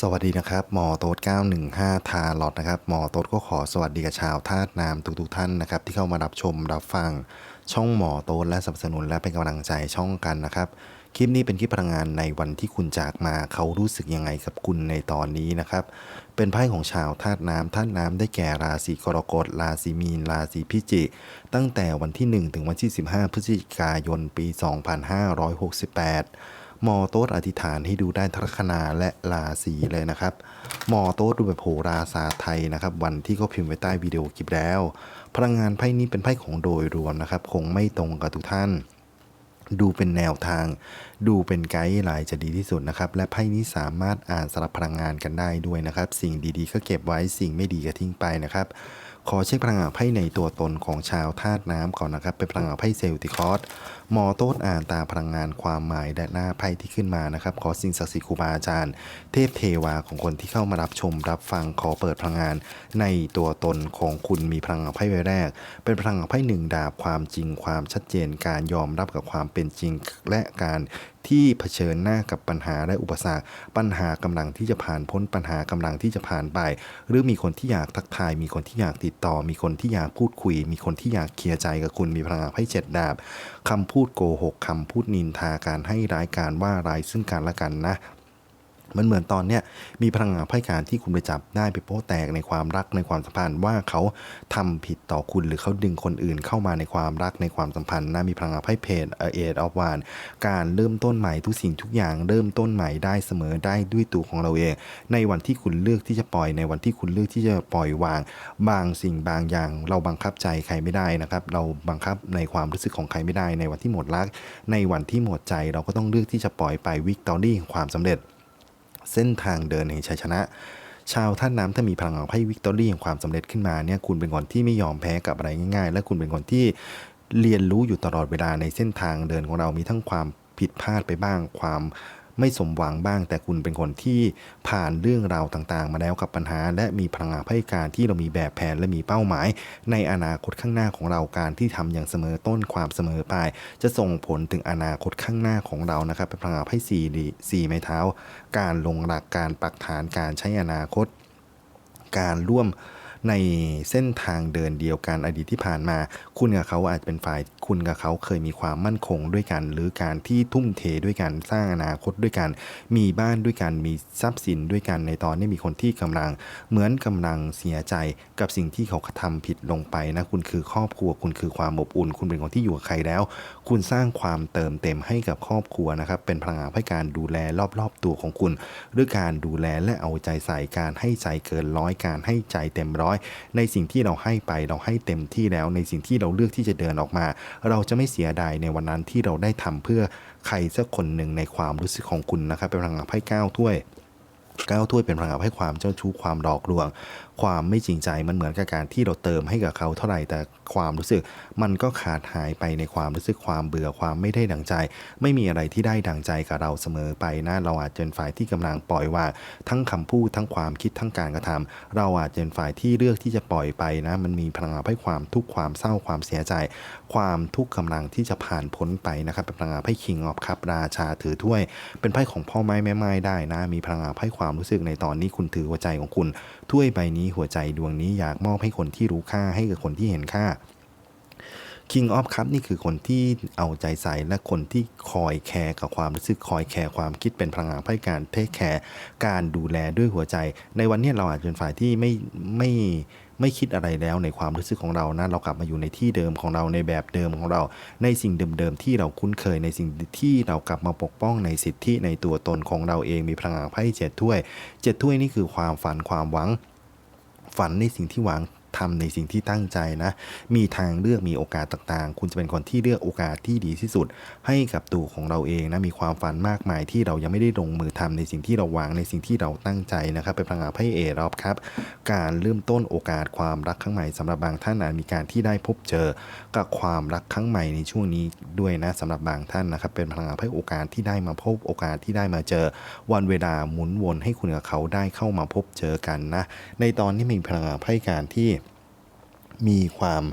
สวัสดีนะครับหมอโต๊ด915 ทาลอตนะครับหมอโต๊ดก็ขอสวัสดีกับชาวธาตุน้ำทุกๆท่านนะครับที่เข้ามารับชมรับฟังช่องหมอโต๊ดและสนับสนุนและเป็นกำลังใจช่องกันนะครับคลิปนี้เป็นคลิปพลังงานในวันที่คุณจากมาเขารู้สึกยังไงกับคุณในตอนนี้นะครับเป็นไพ่ของชาวธาตุน้ำธาตุน้ำได้แก่ราศีกรกฎราศีมีนราศีพิจิกตั้งแต่วันที่ 1 ถึงวันที่ 15 พฤศจิกายนปี 2568ห มอโต๊ดอธิษฐานให้ดูได้ทั้งลัคนาและราศีเลยนะครับหมอโต๊ดดูแบบโหราศาสตร์ไทยนะครับ วันที่เขาพิมพ์ไว้ใต้วิดีโอคลิปแล้ว พลังงานไพ่นี้เป็นไพ่ของโดยรวมนะครับ คงไม่ตรงกับทุกท่าน ดูเป็นแนวทาง ดูเป็นไกด์ไลน์จะดีที่สุดนะครับ และไพ่นี้สามารถอ่านสลับพลังงานกันได้ด้วยนะครับ สิ่งดีๆก็เก็บไว้สิ่งไม่ดีก็ทิ้งไปนะครับขอเช็คพลังงานไพ่ในตัวตนของชาวธาตุน้ำก่อนนะครับ เป็นพลังงานไพ่เซลติคอสหมอโต๊ดอ่านตาพลังงานความหมายและหน้าไพ่ที่ขึ้นมานะครับ ขอสิ่งศักดิ์สิทธิ์ครูบาอาจารย์ เทพเทวาของคนที่เข้ามารับชมรับฟังขอเปิดพลังงาน ในตัวตนของคุณมีพลังงานไพ่ใบแรก เป็นพลังงานไพ่หนึ่งดาบความจริงความชัดเจนการยอมรับกับความเป็นจริงและการที่เผชิญหน้ากับปัญหาและอุปสรรค ปัญหากำลังที่จะผ่านพ้นปัญหากำลังที่จะผ่านไป หรือมีคนที่อยากทักทาย มีคนที่อยากติดต่อ มีคนที่อยากพูดคุย มีคนที่อยากเคลียร์ใจกับคุณมีพลังงานไพ่เจ็ดดาบคำพูดพูดโกหกคำพูดนินทาการให้ร้ายการว่าร้ายซึ่งกันและกันนะ มันเหมือนตอนเนี้ยมีพลังงานไพ่การที่คุณไปจับได้ไปโป๊ะแตกในความรักในความสัมพันธ์ว่าเขาทำผิดต่อคุณหรือเขาดึงคนอื่นเข้ามาในความรักในความสัมพันธ์นะมีพลังงานไพ่เพจเอทออฟวานการเริ่มต้นใหม่ทุกสิ่งทุกอย่างเริ่มต้นใหม่ได้เสมอได้ด้วยตัวของเราเอง ในวันที่คุณเลือกที่จะปล่อยในวันที่คุณเลือกที่จะปล่อยวาง บางสิ่งบางอย่าง เราบังคับใจใครไม่ได้นะครับ เราบังคับในความรู้สึกของใครไม่ได้ ในวันที่หมดรัก ในวันที่หมดใจเราก็ต้องเลือกที่จะปล่อยไปวิกตอรี่ของความสำเร็จ เส้นทางเดินแห่งชัยชนะ ชาวท่านน้ำถ้ามีพลังงานไพ่วิกตอรี่แห่งความสำเร็จขึ้นมาเนี่ยคุณเป็นคนที่ไม่ยอมแพ้กับอะไรง่าย ๆ และคุณเป็นคนที่เรียนรู้อยู่ตลอดเวลาในเส้นทางเดินของเรามีทั้งความผิดพลาดไปบ้างความ ไม่สมหวังบ้าง แต่คุณเป็นคนที่ผ่านเรื่องราวต่างๆ มาแล้วกับปัญหา และมีพลังงานไพ่การที่เรามีแบบแผนและมีเป้าหมาย ในอนาคตข้างหน้าของเราการที่ทำอย่างเสมอต้นความเสมอปลาย จะส่งผลถึงอนาคตข้างหน้าของเรานะครับเป็นพลังงานพ่สี่ดีสี่ไม้เท้า การลงหลักการปักฐานการใช้อนาคต การร่วม ในเส้นทางเดินเดียวกันอดีตที่ผ่านมา คุณกับเขาอาจจะเป็นฝ่ายคุณกับเขาเคยมีความมั่นคงด้วยกัน หรือการที่ทุ่มเทด้วยกันสร้างอนาคตด้วยกัน มีบ้านด้วยกันมีทรัพย์สินด้วยกันในตอนนี้มีคนที่กำลัง เหมือนกำลังเสียใจกับสิ่งที่เขาทำผิดลงไปนะคุณคือครอบครัวคุณคือความอบอุ่น คุณเป็นคนที่อยู่กับใครแล้ว คุณสร้างความเติมเต็มให้กับครอบครัวนะครับเป็นพลังงานให้การดูแลรอบๆตัวของคุณ หรือการดูแลและเอาใจใส่การให้ใจเกินร้อยการให้ใจเต็มร้อยในสิ่งที่เราให้ไปเราให้เต็มที่แล้วในสิ่งที่เราเลือกที่จะเดินออกมา เราจะไม่เสียดายในวันนั้นที่เราได้ทำเพื่อใครสักคนหนึ่งในความรู้สึกของคุณนะครับเป็นพลังงานไพ่เก้าถ้วย ก้าถ้วยเป็นพลังงานให้ความเจ้าชู้ความหลอกลวง ความไม่จริงใจมันเหมือนกับการที่เราเติมให้กับเขาเท่าไหร่แต่ความรู้สึก มันก็ขาดหายไปในความรู้สึกความเบื่อความไม่ได้ดังใจ ไม่มีอะไรที่ได้ดังใจกับเราเสมอไปนะเราอาจจะเป็นฝ่ายที่กำลังปล่อยวางทั้งคำพูดทั้งความคิดทั้งการกระทำเราอาจจะเป็นฝ่ายที่เลือกที่จะปล่อยไปนะ มันมีพลังงานให้ความทุกข์ความเศร้าความเสียใจความทุกข์กำลังที่จะผ่านพ้นไปนะครับเป็นพลังงานไพ่คิงออฟคัพราชาถือถ้วย เป็นไพ่ของพ่อไม้แม่ไม้ได้นะ มีพลังงานไพ่ความรู้สึกในตอนนี้คุณถือหัวใจของคุณถ้วยใบนี้หัวใจดวงนี้อยากมอบให้คนที่รู้ค่าให้กับคนที่เห็นค่า King of Cup นี่คือคนที่เอาใจใส่และคนที่คอยแคร์กับความรู้สึกคอยแคร์ความคิดเป็นพลังงานไพ่การเทคแคร์การดูแลด้วยหัวใจ ในวันนี้เราอาจจะเป็นฝ่ายที่ไม่ไม่ไไม่คิดอะไรแล้วในความรู้สึกของเรานะเรากลับมาอยู่ในที่เดิมของเราในแบบเดิมของเรา ในสิ่งเดิมๆที่เราคุ้นเคยในสิ่งที่เรากลับมาปกป้องในสิทธิในตัวตนของเราเองมีพลังงานไพ่เจ็ดถ้วยเจ็ดถ้วยนี่คือความฝันความหวัง ฝันในสิ่งที่หวังทำในสิ่งที่ตั้งใจนะ มีทางเลือกมีโอกาสต่างๆ คุณจะเป็นคนที่เลือกโอกาสที่ดีที่สุด ให้กับตัวของเราเองนะมีความฝันมากมายที่เรายังไม่ได้ลงมือทำในสิ่งที่เราหวังในสิ่งที่เราตั้งใจนะครับเป็นพลังงานไพ่เอรอบครับ การเริ่มต้นโอกาสความรักครั้งใหม่สำหรับบางท่านอาจมีการที่ได้พบเจอกับความรักครั้งใหม่ในช่วงนี้ด้วยนะสำหรับบางท่านนะครับ เป็นพลังงานไพ่โอกาสที่ได้มาพบโอกาสที่ได้มาเจอ วันเวลาหมุนวนให้คุณกับเขาได้เข้ามาพบเจอกันนะในตอนนี้มีพลังงานไพ่การที่มีความ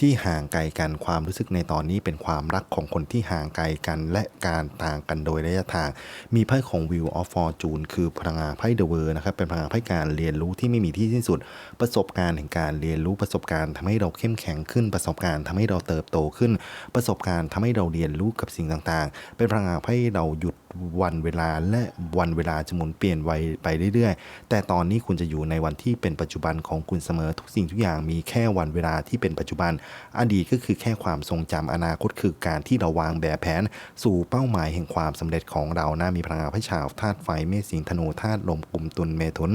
ที่ห่างไกลกันความรู้สึกในตอนนี้เป็นความรักของคนที่ห่างไกลกันและการต่างกันโดยระยะทาง มีไพ่ของ Wheel of Fortune คือพลังงานไพ่เดอะเวอร์นะครับเป็นพลังงานไพ่การเรียนรู้ที่ไม่มีที่สิ้นสุด ประสบการณ์แห่งการเรียนรู้ประสบการณ์ทำให้เราเข้มแข็งขึ้น ประสบการณ์ทำให้เราเติบโตขึ้น ประสบการณ์ทำให้เราเรียนรู้กับสิ่งต่างๆ เป็นพลังงานให้เราหยุดวันเวลาและวันเวลาจะหมุนเปลี่ยนไวไปเรื่อยๆ แต่ตอนนี้คุณจะอยู่ในวันที่เป็นปัจจุบันของคุณเสมอทุกสิ่งทุกอย่างมีแค่วันเวลาที่เป็นปัจจุบัน อดีตก็คือแค่ความทรงจำอนาคตคือการที่เราวางแบบแผน สู่เป้าหมายแห่งความสำเร็จของเรานะมีพลังงานพระชาวธาตุไฟเมษสิงธนูธาตุลมกลุ่มตุลเมถุน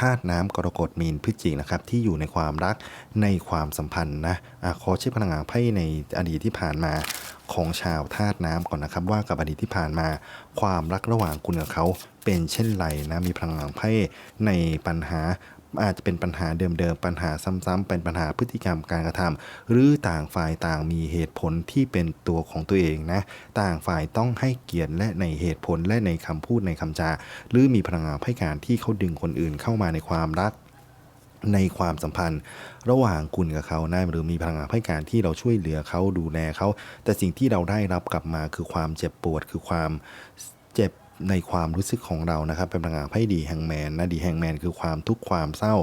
ธาตุน้ำกรกฎมีนพิจิกนะครับที่อยู่ในความรักในความสัมพันธ์นะอะขอเช็คพลังงานไพ่ในอดีตที่ผ่านมาของชาวธาตุน้ำก่อนนะครับ ว่ากับอดีตที่ผ่านมา ความรักระหว่างคุณกับเขาเป็นเช่นไรนะมีพลังงานไพ่ในปัญหา อาจจะเป็นปัญหาเดิมๆปัญหาซ้ำๆเป็นปัญหาพฤติกรรมการกระทำหรือต่างฝ่ายต่างมีเหตุผลที่เป็นตัวของตัวเองนะต่างฝ่ายต้องให้เกียรติและในเหตุผลและในคำพูดในคำจา หรือมีพลังงานให้การที่เขาดึงคนอื่นเข้ามาในความรักในความสัมพันธ์ ระหว่างคุณกับเขานะหรือมีพลังงานให้การที่เราช่วยเหลือเขาดูแลเขา แต่สิ่งที่เราได้รับกลับมาคือความเจ็บปวดคือความเจ็บ ในความรู้สึกของเรานะครับ เป็นพลังงานให้ดีแฮงแมนนะดีแฮงแมนคือความทุกข์ความเศร้า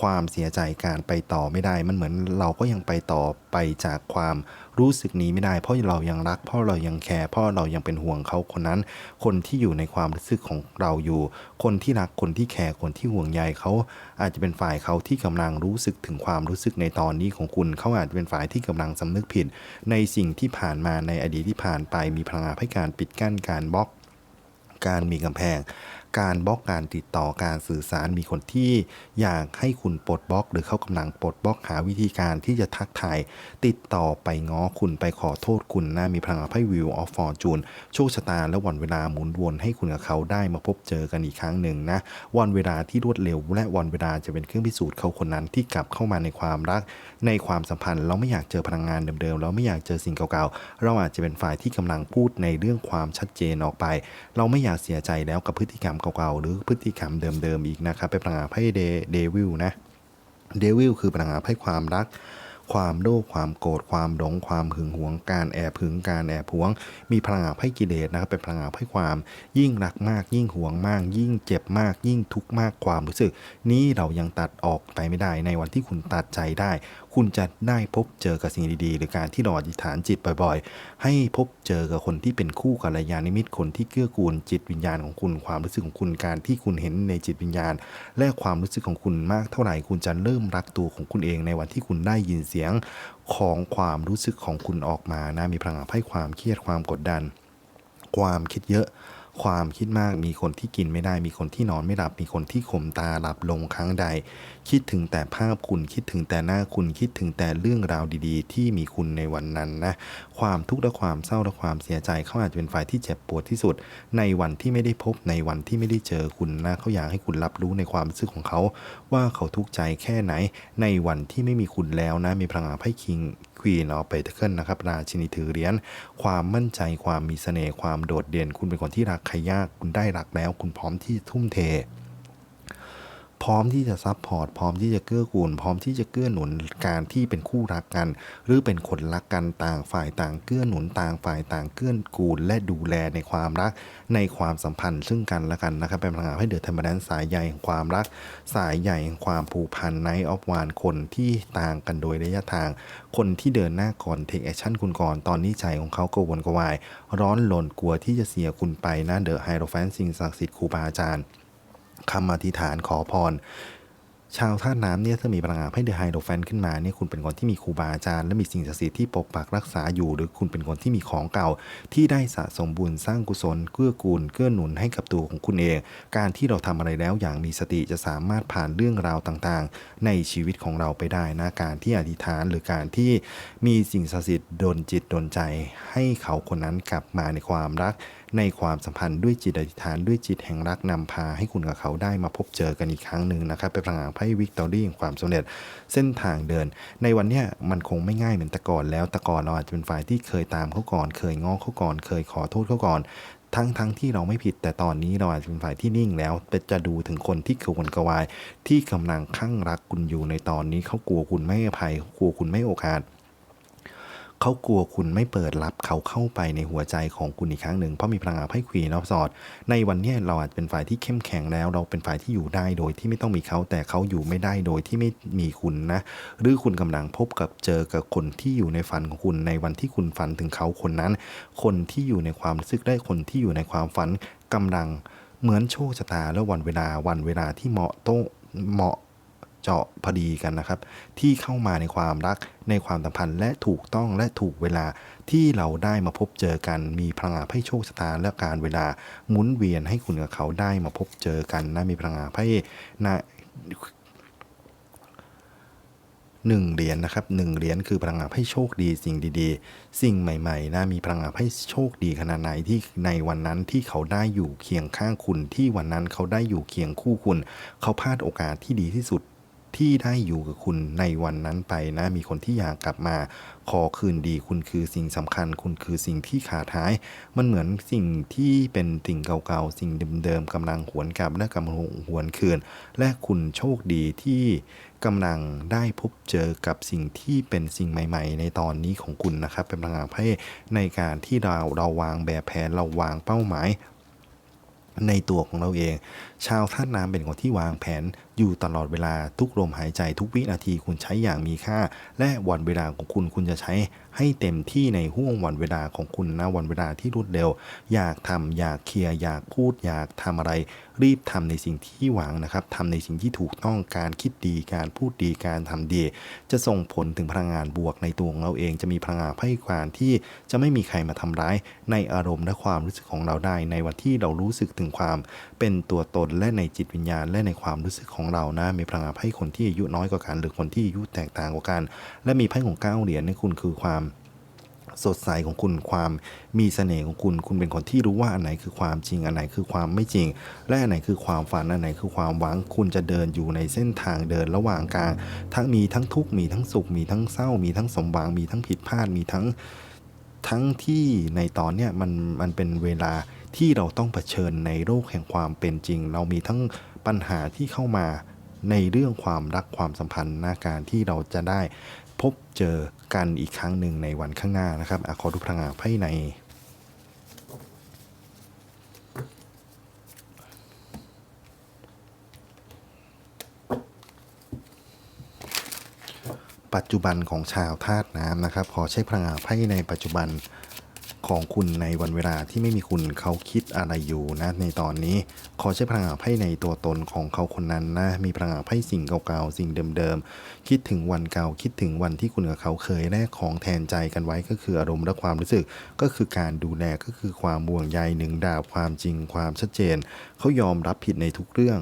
ความเสียใจการไปต่อไม่ได้ มันเหมือนเราก็ยังไปต่อไปจากความรู้สึกนี้ไม่ได้ เพราะเรายังรัก เพราะเรายังแคร์เพราะเรายังเป็นห่วงเขาคนนั้น คนที่อยู่ในความรู้สึกของเราอยู่ คนที่รักคนที่แคร์คนที่ห่วงใยเขา อาจจะเป็นฝ่ายเขาที่กำลังรู้สึกถึงความรู้สึกในตอนนี้ของคุณเขาอาจจะเป็นฝ่ายที่กำลังสำนึกผิด ในสิ่งที่ผ่านมาในอดีตที่ผ่านไปมีพลังงานให้การปิดกั้นการบล็อก การมีกำแพง การบล็อกการติดต่อการสื่อสารมีคนที่อยากให้คุณปลดบล็อก หรือเขากำลังปลดบล็อกหาวิธีการที่จะทักทายติดต่อไปง้อคุณไปขอโทษคุณนะมีพลังไพ่วิวออฟฟอร์จูนโชคชะตาและวันเวลาหมุนวนให้คุณกับเขาได้มาพบเจอกันอีกครั้งหนึ่งนะวันเวลาที่รวดเร็ว และวันเวลาจะเป็นเครื่องพิสูจน์เขาคนนั้นที่กลับเข้ามาในความรัก ในความสัมพันธ์ เราไม่อยากเจอพลังงานเดิมๆเราไม่อยากเจอสิ่งเก่าๆ เราอาจจะเป็นฝ่ายที่กำลังพูดในเรื่องความชัดเจนออกไป เราไม่อยากเสียใจแล้วกับพฤติกรรมเก่าๆ หรือพฤติกรรมเดิมๆอีกนะครับเป็นพลังงานไพ่เดวิลนะเดวิลคือพลังงานให้ความรัก ความโลภความโกรธความหลงความหึงหวงการแอบหึงการแอบหวง มีพลังงานให้กิเลสนะครับเป็นพลังงานให้ความ ยิ่งรักมาก ยิ่งหวงมาก ยิ่งเจ็บมาก ยิ่งทุกข์มากความรู้สึก นี้เรายังตัดออกไปไม่ได้ในวันที่คุณตัดใจได้ คุณจะได้พบเจอกับสิ่งดีๆ หรือการที่เราอธิษฐานจิตบ่อยๆ ให้พบเจอกับคนที่เป็นคู่กัลยาณมิตรคนที่เกื้อกูลจิตวิญญาณของคุณ ความรู้สึกของคุณการที่คุณเห็นในจิตวิญญาณ และความรู้สึกของคุณมากเท่าไหร่คุณจะเริ่มรักตัวของคุณเองในวันที่คุณได้ยินเสียงของความรู้สึกของคุณออกมานะมีพลังให้ความเครียดความกดดัน ความคิดเยอะ ความคิดมากมีคนที่กินไม่ได้ มีคนที่นอนไม่หลับ มีคนที่ข่มตาหลับลงครั้งใด คิดถึงแต่ภาพคุณคิดถึงแต่หน้าคุณคิดถึงแต่เรื่องราวดีๆ ที่มีคุณในวันนั้นนะความทุกข์และความเศร้าและความเสียใจเขาอาจจะเป็นฝ่ายที่เจ็บปวดที่สุด ในวันที่ไม่ได้พบในวันที่ไม่ได้เจอคุณนะเขาอยากให้คุณรับรู้ในความรู้สึกของเขา ว่าเขาทุกข์ใจแค่ไหน ในวันที่ไม่มีคุณแล้วนะมีพลังงานไพ่คิง ควีนออเปเทเคิลนะครับราชินีถือเหรียญความมั่นใจความมีเสน่ห์ความโดดเด่น คุณเป็นคนที่รักใครยากคุณได้รักแล้ว คุณพร้อมที่ทุ่มเท พร้อมที่จะซับพอร์ตพร้อมที่จะเกื้อกูล พร้อมที่จะเกื้อหนุนการที่เป็นคู่รักกัน หรือเป็นคนรักกันต่างฝ่ายต่างเกื้อหนุนต่างฝ่ายต่างเกื้อกูล และดูแลในความรัก ในความสัมพันธ์ซึ่งกันและกันนะครับเป็นพลังงานให้เดือดธรรมดานสายใยแห่งความรัก สายใยแห่งความผูกพันในออฟวานคนที่ต่างกันโดยระยะทาง คนที่เดินหน้าก่อนเทคแอคชั่นคุณก่อนตอนนี้ใจของเขากวลกระวาย ร้อนหล่นกลัวที่จะเสียคุณไปนะเดอะไฮโรแฟนสิ่งศักดิ์สิทธิ์ครูบาอาจารย์ คำอธิษฐานขอพร ชาวธาตุน้ำเนี่ยถ้ามีพลังงานให้เดอะไฮโดรแฟนขึ้นมาเนี่ยคุณเป็นคนที่มีครูบาอาจารย์และมีสิ่งศักดิ์สิทธิ์ที่ปกปักรักษาอยู่ หรือคุณเป็นคนที่มีของเก่า ที่ได้สะสมบุญสร้างกุศลเกื้อกูลเกื้อหนุนให้กับตัวของคุณเอง การที่เราทำอะไรแล้วอย่างมีสติจะสามารถผ่านเรื่องราวต่างๆ ในชีวิตของเราไปได้นะการที่อธิษฐานหรือการที่มีสิ่งศักดิ์สิทธิ์ดลจิตดลใจ ให้เขาคนนั้นกลับมาในความรัก ในความสัมพันธ์ด้วยจิตอธิษฐานด้วยจิตแห่งรักนำพาให้คุณกับเขาได้มาพบเจอกันอีกครั้งหนึ่งนะครับเป็นพลังงานไพ่วิกตอรี่แห่งความสำเร็จเส้นทางเดิน ในวันเนี้ยมันคงไม่ง่ายเหมือนแต่ก่อนแล้วแต่ก่อนเราอาจจะเป็นฝ่ายที่เคยตามเขาก่อน เคยง้อเขาก่อน เคยขอโทษเขาก่อนทั้งทั้งที่เราไม่ผิดแต่ตอนนี้เราอาจจะเป็นฝ่ายที่นิ่งแล้วแต่จะดูถึงคนที่กระวนกวาย ที่กำลังข้างรักคุณอยู่ในตอนนี้เขากลัวคุณไม่ให้อภัยเขากลัวคุณไม่โอกาส เขากลัวคุณไม่เปิดรับเขาเข้าไปในหัวใจของคุณอีกครั้งหนึ่งเพราะมีพลังงานไพ่ควีนอฟสอดในวันนี้เราอาจเป็นฝ่ายที่เข้มแข็งแล้ว เราเป็นฝ่ายที่อยู่ได้โดยที่ไม่ต้องมีเขาแต่เขาอยู่ไม่ได้โดยที่ไม่มีคุณนะหรือคุณกำลังพบกับเจอกับคนที่อยู่ในฝันของคุณในวันที่คุณฝันถึงเขาคนนั้น คนที่อยู่ในความรู้สึกได้คนที่อยู่ในความฝันกำลังเหมือนโชคชะตาและวันเวลาวันเวลาที่เหมาะโตเหมาะ เจาะพอดีกันนะครับ ที่เข้ามาในความรักในความสัมพันธ์ และถูกต้องและถูกเวลาที่เราได้มาพบเจอกัน มีพลังงานให้โชคชะตาและการเวลาหมุนเวียนให้คุณกับเขาได้มาพบเจอกันนะมีพลังงานให้นะหนึ่งเหรียญนะครับหนึ่งเหรียญคือพลังงานให้โชคดีสิ่งดีๆ สิ่งใหม่ๆนะมีพลังงานให้โชคดีขนาดไหนที่ในวันนั้นที่เขาได้อยู่เคียงข้างคุณที่วันนั้นเขาได้อยู่เคียงคู่คุณ เขาพลาดโอกาสที่ดีที่สุด ที่ได้อยู่กับคุณในวันนั้นไปนะ มีคนที่อยากกลับมา ขอคืนดีคุณคือสิ่งสำคัญ คุณคือสิ่งที่ขาดหาย มันเหมือนสิ่งที่เป็นสิ่งเก่าๆ สิ่งเดิมๆกำลังหวนกลับและกำลังหวนคืน และคุณโชคดีที่กำลังได้พบเจอกับสิ่งที่เป็นสิ่งใหม่ ๆ ในตอนนี้ของคุณนะครับ เป็นพลังงานให้ในการที่เราเราวางแบบแผนเราวางเป้าหมาย ในตัวของเราเอง ชาวท่าตุน้ำเป็นคนที่วางแผนอยู่ตลอดเวลาทุกลมหายใจทุกวินาทีคุณใช้อย่างมีค่า และวันเวลาของคุณคุณจะใช้ ให้เต็มที่ในห่วงวันเวลาของคุณนะวันเวลาที่รวดเร็ว อยากทำอยากเคลียร์อยากพูด อยากทำอะไร รีบทำในสิ่งที่หวังนะครับทำในสิ่งที่ถูกต้องการคิดดีการพูดดีการทำดี จะส่งผลถึงพลังงานบวกในตัวของเราเอง จะมีพลังงานไพ่ความที่จะไม่มีใครมาทำร้ายในอารมณ์และความรู้สึกของเราได้ ในวันที่เรารู้สึกถึงความ เป็นตัวตนและในจิตวิญญาณ และในความรู้สึกของเรานะ มีพลังงานไพ่คนที่อายุน้อยกว่ากัน หรือคนที่อายุแตกต่างกว่ากัน และมีไพ่ของเก้าเหรียญในคุณคือความสดใสของคุณความมีเสน่ห์ของคุณ คุณเป็นคนที่รู้ว่าอันไหนคือความจริง อันไหนคือความไม่จริง และอันไหนคือความฝัน อันไหนคือความหวัง คุณจะเดินอยู่ในเส้นทางเดินระหว่างกลาง ทั้งมีทั้งทุกข์ มีทั้งสุข มีทั้งเศร้า มีทั้งสมหวัง มีทั้งผิดพลาด มีทั้ง ทั้งที่ในตอนเนี้ยมันมันเป็นเวลาที่เราต้องเผชิญในโลกแห่งความเป็นจริง เรามีทั้งปัญหาที่เข้ามาในเรื่องความรักความสัมพันธ์นาการที่เราจะได้พบเจอกันอีกครั้งหนึ่งในวันข้างหน้านะครับอขอดูพลังงานไพ่ใน ปัจจุบันของชาวธาตุน้ำนะครับ ขอใช้พลังงานไพ่ในปัจจุบันของคุณในวันเวลาที่ไม่มีคุณเขาคิดอะไรอยู่นะในตอนนี้ ขอใช้พลังงานไพ่ในตัวตนของเขาคนนั้นนะมีพลังงานไพ่สิ่งเก่าๆสิ่งเดิมๆคิดถึงวันเก่าคิดถึงวันที่คุณกับเขาเคยแลกของแทนใจกันไว้ก็คืออารมณ์และความรู้สึก ก็คือการดูแลก็คือความห่วงใยหนึ่งดาบความจริงความชัดเจน เขายอมรับผิดในทุกเรื่อง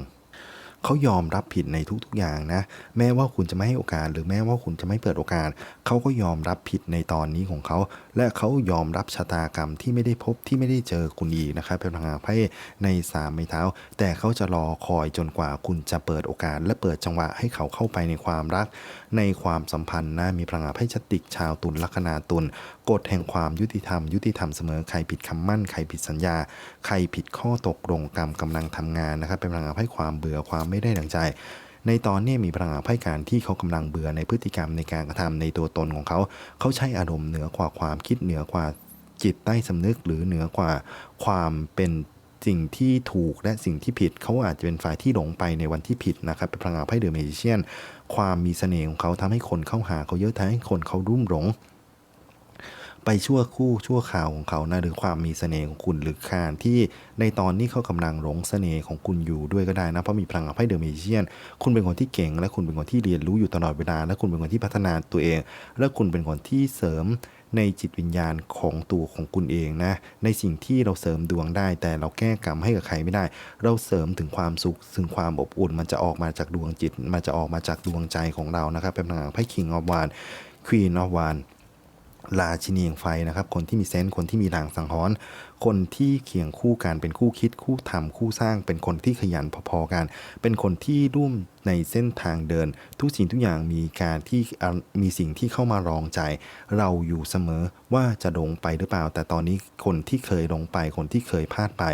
เขายอมรับผิดในทุกๆอย่างนะ แม้ว่าคุณจะไม่ให้โอกาส หรือแม้ว่าคุณจะไม่เปิดโอกาส เขาก็ยอมรับผิดในตอนนี้ของเขา และเขายอมรับชะตากรรมที่ไม่ได้พบที่ไม่ได้เจอคุณอีกนะครับเป็นพลังงานไพ่ในสามไม้เท้า แต่เขาจะรอคอยจนกว่าคุณจะเปิดโอกาส และเปิดจังหวะให้เขาเข้าไปในความรัก ในความสัมพันธ์นะมีพลังงานไพ่ชติกชาวตุลลัคนาตุลกฎแห่งความยุติธรรม ยุติธรรมเสมอใครผิดคำมั่นใครผิดสัญญา ใครผิดข้อตกลงกรรมกำลังทำงานนะครับเป็นพลังงานไพ่ความเบื่อความไไม่ได้ดังใจ ในตอนนี้มีพลังงานไพ่การที่เขากำลังเบื่อในพฤติกรรมในการกระทำในตัวตนของเขา เขาใช้อารมณ์เหนือกว่าความคิดเหนือกว่าจิตใต้สำนึกหรือเหนือกว่าความเป็นสิ่งที่ถูกและสิ่งที่ผิด เขาอาจจะเป็นฝ่ายที่หลงไปในวันที่ผิดนะครับ เป็นพลังงานไพ่เดอะเมจิเชียน ความมีเสน่ห์ของเขาทำให้คนเข้าหาเขาเยอะทำให้คนเขารุ่มหลง ไปชั่วคู่ชั่วข่าวของเขานะหรือความมีเสน่ห์ของคุณหรือการที่ในตอนนี้เขากำลังหลงเสน่ห์ของคุณอยู่ด้วยก็ได้นะเพราะมีพลังงานไพ่เดอะเมจิเชียน คุณเป็นคนที่เก่ง และคุณเป็นคนที่เรียนรู้อยู่ตลอดเวลา และคุณเป็นคนที่พัฒนาตัวเอง และคุณเป็นคนที่เสริมในจิตวิญญาณของตัวของคุณเองนะ ในสิ่งที่เราเสริมดวงได้ แต่เราแก้กรรมให้กับใครไม่ได้ เราเสริมถึงความสุขถึงความอบอุ่น มันจะออกมาจากดวงจิต มันจะออกมาจากดวงใจของเรานะครับเป็นพลังไพ่คิงออฟวานควีนออฟวาน ราชินีแห่งไฟนะครับ คนที่มีเซนส์คนที่มีลางสังหรณ์คนที่เคียงคู่กันเป็นคู่คิดคู่ทำคู่สร้าง เป็นคนที่ขยันพอๆกัน เป็นคนที่ร่วม ในเส้นทางเดิน ทุกสิ่งทุกอย่างมีการที่มีสิ่งที่เข้ามารองใจ เราอยู่เสมอว่าจะลงไปหรือเปล่า แต่ตอนนี้คนที่เคยลงไปคนที่เคยพลาดไป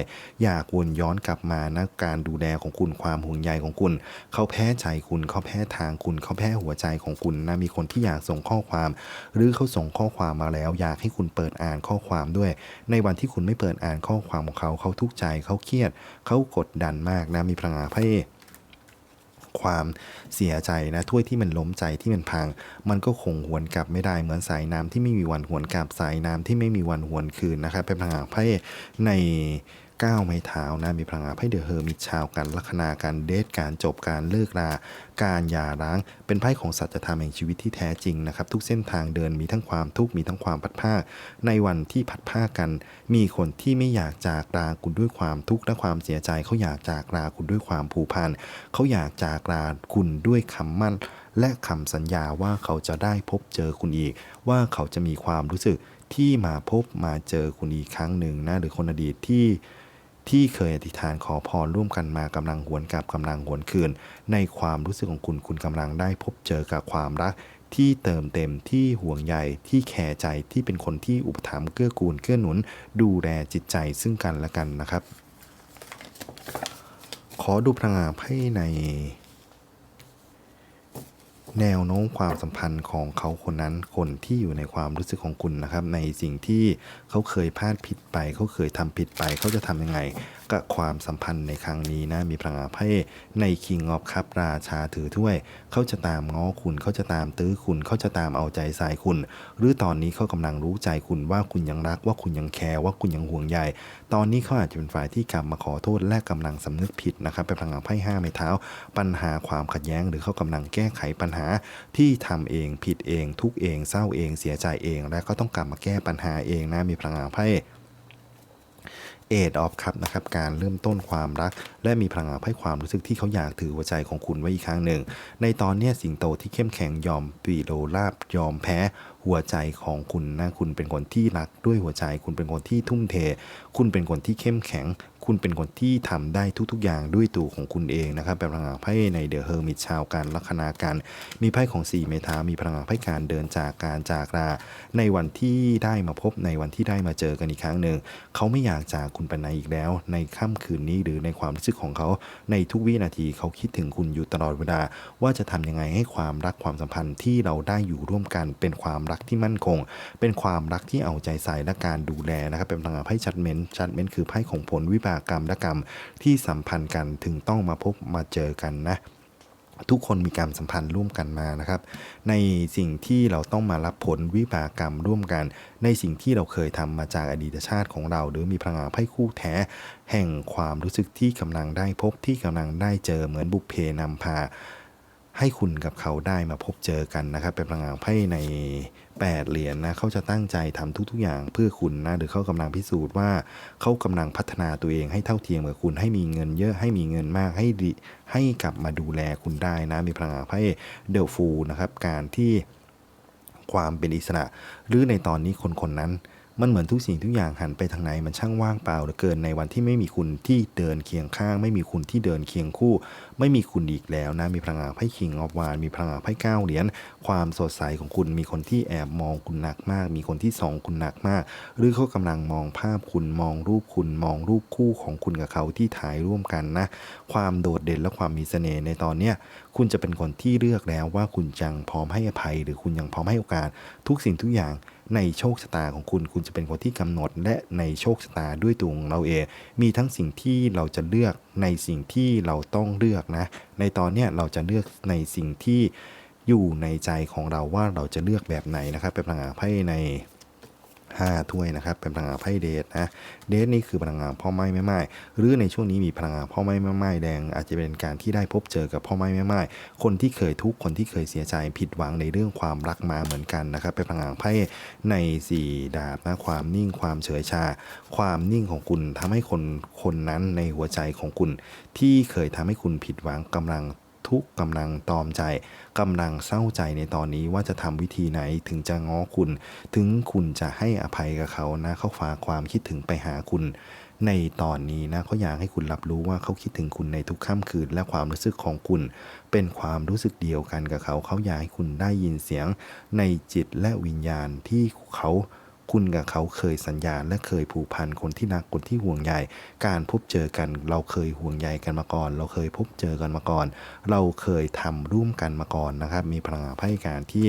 อยากวนย้อนกลับมานะการดูแลของคุณความห่วงใยของคุณ เขาแพ้ใจคุณเขาแพ้ทางคุณเขาแพ้หัวใจของคุณนะมีคนที่อยากส่งข้อความ หรือเขาส่งข้อความมาแล้ว อยากให้คุณเปิดอ่านข้อความด้วย ในวันที่คุณไม่เปิดอ่านข้อความของเขาเขาทุกข์ใจเขาเครียดเขากดดันมากนะมีพลังงานไพ ความเสียใจนะถ้วยที่มันล้มใจที่มันพัง มันก็คงหวนกลับไม่ได้เหมือนสายน้ำที่ไม่มีวันหวนกลับสายน้ำที่ไม่มีวันหวนคืนนะครับเป็นพลังงานไพ่ใน ก้าวไม้เท้านะมีพลังงานไพ่เดอะเฮอร์มิชาวกันลัคนาการเดทการจบการเลิกราการหย่าร้าง เป็นไพ่ของสัจธรรมแห่งชีวิตที่แท้จริงนะครับ ทุกเส้นทางเดินมีทั้งความทุกข์มีทั้งความพัดภาในวันที่พัดภากัน มีคนที่ไม่อยากจากลาคุณด้วยความทุกข์และความเสียใจเขาอยากจากลาคุณด้วยความผูกพันเขาอยากจากลาคุณด้วยคำมั่นและคำสัญญาว่าเขาจะได้พบเจอคุณอีก ว่าเขาจะมีความรู้สึกที่มาพบมาเจอคุณอีกครั้งหนึ่งนะหรือคนอดีตที่ ที่เคยอธิษฐานขอพรร่วมกันมากำลังหวนกลับกำลังหวนคืน ในความรู้สึกของคุณคุณกำลังได้พบเจอกับความรัก ที่เติมเต็มที่ห่วงใยที่แคร์ใจที่เป็นคนที่อุปถัมภ์เกื้อกูลเกื้อหนุน ดูแลจิตใจซึ่งกันและกันนะครับ ขอดูพลังงานไพ่ใน แนวโน้มความสัมพันธ์ของเขาคนนั้นคนที่อยู่ในความรู้สึกของคุณนะครับ ในสิ่งที่เขาเคยพลาดผิดไป เขาเคยทำผิดไป เขาจะทำยังไง กับความสัมพันธ์ในครั้งนี้นะ มีพลังงานไพ่ใน King of Cup ราชาถือถ้วย เขาจะตามง้อคุณเขาจะตามตื้อคุณเขาจะตามเอาใจใส่คุณ หรือตอนนี้เขากำลังรู้ใจคุณว่าคุณยังรักว่าคุณยังแคร์ว่าคุณยังห่วงใยตอนนี้เขาอาจจะเป็นฝ่ายที่กลับมาขอโทษและกำลังสำนึกผิดนะครับเป็นพลังงานไพ่ห้าไม้เท้า ปัญหาความขัดแย้ง หรือเขากำลังแก้ไขปัญหาที่ทำเองผิดเอง ทุกเองเศร้าเองเสียใจเอง และก็ต้องกลับมาแก้ปัญหาเองนะมีพลังงานไเอดออฟครับนะครับการเริ่มต้นความรัก และมีพลังงานให้ความรู้สึกที่เขาอยากถือหัวใจของคุณไว้อีกครั้งหนึ่ง ในตอนนี้สิงโตที่เข้มแข็งยอมปีโลลาบยอมแพ้หัวใจของคุณนะคุณเป็นคนที่รักด้วยหัวใจ คุณเป็นคนที่ทุ่มเท คุณเป็นคนที่เข้มแข็ง คุณเป็นคนที่ทำได้ทุกๆ อย่างด้วยตัวของคุณเองนะครับเป็นพลังงานไพ่ในเดอะเฮอร์มิตชาวการลัคนาการมีไพ่ของ 4 เมทามีพลังงานไพ่การเดินจากการจากลาในวันที่ได้มาพบในวันที่ได้มาเจอกันอีกครั้งหนึ่งเขาไม่อยากจากคุณไปไหนอีกแล้ว ในค่ำคืนนี้หรือในความรู้สึกของเขา ในทุกวินาทีเขาคิดถึงคุณอยู่ตลอดเวลา ว่าจะทำยังไงให้ความรักความสัมพันธ์ที่เราได้อยู่ร่วมกันเป็นความรักที่มั่นคง เป็นความรักที่เอาใจใส่และการดูแลนะครับเป็นพลังงานไพ่ชัดเมนชัดเมนคือไพ่ของผลวิบากกรรมและกรรมที่สัมพันธ์กันถึงต้องมาพบมาเจอกันนะทุกคนมีการสัมพันธ์ร่วมกันมานะครับ ในสิ่งที่เราต้องมารับผลวิบากกรรมร่วมกัน ในสิ่งที่เราเคยทำมาจากอดีตชาติของเรา หรือมีพลังงานไพ่คู่แท้ แห่งความรู้สึกที่กำลังได้พบที่กำลังได้เจอเหมือนบุพเพนำพา ให้คุณกับเขาได้มาพบเจอกันนะครับ เป็นพลังงานไพ่ใน 8 เหรียญนะเขาจะตั้งใจทำทุก ๆ อย่างเพื่อคุณนะหรือเขากำลังพิสูจน์ว่าเขากำลังพัฒนาตัวเองให้เท่าเทียมกับคุณให้มีเงินเยอะให้มีเงินมากให้ให้กลับมาดูแลคุณได้นะ มีพลังงานไพ่เดลฟูนะครับ การที่ความเป็นอิสระ หรือในตอนนี้คนคนๆนั้น มันเหมือนทุกสิ่งทุกอย่างหันไปทางไหนมันช่างว่างเปล่าเหลือเกินในวันที่ไม่มีคุณที่เดินเคียงข้าง ไม่มีคุณที่เดินเคียงคู่ ไม่มีคุณอีกแล้วนะมีพลังงานไพ่คิงออฟวานมีพลังงานไพ่เก้าเหรียญความสดใสของคุณมีคนที่แอบมองคุณหนักมาก มีคนที่สองคุณหนักมาก หรือเขากำลังมองภาพคุณมองรูปคุณมองรูปคู่ของคุณกับเขาที่ถ่ายร่วมกันนะ ความโดดเด่นและความมีเสน่ห์ในตอนเนี้ยคุณจะเป็นคนที่เลือกแล้วว่าคุณยังพร้อมให้อภัย หรือคุณยังพร้อมให้โอกาสทุกสิ่งทุกอย่าง ในโชคชะตาของคุณ คุณจะเป็นคนที่กำหนด และในโชคชะตาด้วยตัวของเราเอง มีทั้งสิ่งที่เราจะเลือกในสิ่งที่เราต้องเลือกนะ ในตอนเนี้ยเราจะเลือกในสิ่งที่อยู่ในใจของเราว่าเราจะเลือกแบบไหนนะครับเป็นพลังงานไพ่ใน 5ถ้วยนะครับ เป็นพลังงานไพ่เดทนะเดทนี่คือพลังงานพ่อไม้แม่ไม้หรือในช่วงนี้มีพลังงานพ่อไม้แม่ไม้แดง อาจจะเป็นการที่ได้พบเจอกับพ่อไม้แม่ไม้คนที่เคยทุกข์คนที่เคยเสียใจผิดหวังในเรื่องความรักมาเหมือนกันนะครับ เป็นพลังงานไพ่ใน 4 ดาบนะความนิ่งความเฉยชา ความนิ่งของคุณทำให้คนคนนั้นในหัวใจของคุณ ที่เคยทำให้คุณผิดหวังกำลัง ทุกข์กำลังตอมใจกำลังเศร้าใจในตอนนี้ว่าจะทำวิธีไหนถึงจะง้อคุณ ถึงคุณจะให้อภัยกับเขานะเขาฝากความคิดถึงไปหาคุณ ในตอนนี้นะเขาอยากให้คุณรับรู้ว่าเขาคิดถึงคุณในทุกค่ำคืน และความรู้สึกของคุณ เป็นความรู้สึกเดียวกันกับเขาเขาอยากให้คุณได้ยินเสียงในจิตและวิญญาณที่เขา คุณกับเขาเคยสัญญาและเคยผูกพันคนที่รักคนที่ห่วงใยการพบเจอกัน เราเคยห่วงใยกันมาก่อน เราเคยพบเจอกันมาก่อน เราเคยทำร่วมกันมาก่อนนะครับ มีพลังไพ่การที่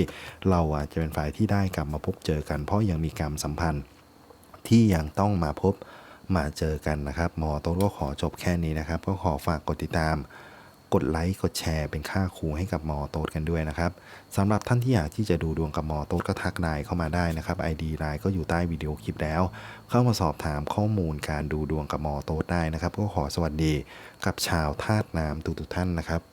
เราอาจจะเป็นฝ่ายที่ได้กลับมาพบเจอกัน เพราะยังมีกรรมสัมพันธ์ที่ยังต้องมาพบมาเจอกันนะครับหมอโต๊ดก็ขอจบแค่นี้นะครับ ก็ขอฝากกดติดตาม กดไลค์กดแชร์เป็นค่าครูให้กับหมอโต๊ดกันด้วยนะครับสำหรับท่านที่อยากที่จะดูดวงกับหมอโต๊ดก็ทักไลน์เข้ามาได้นะครับ ID ไลน์ก็อยู่ใต้วิดีโอคลิปแล้ว เข้ามาสอบถามข้อมูลการดูดวงกับหมอโต๊ดได้นะครับ ก็ขอสวัสดีกับชาวธาตุน้ำทุกๆท่านนะครับ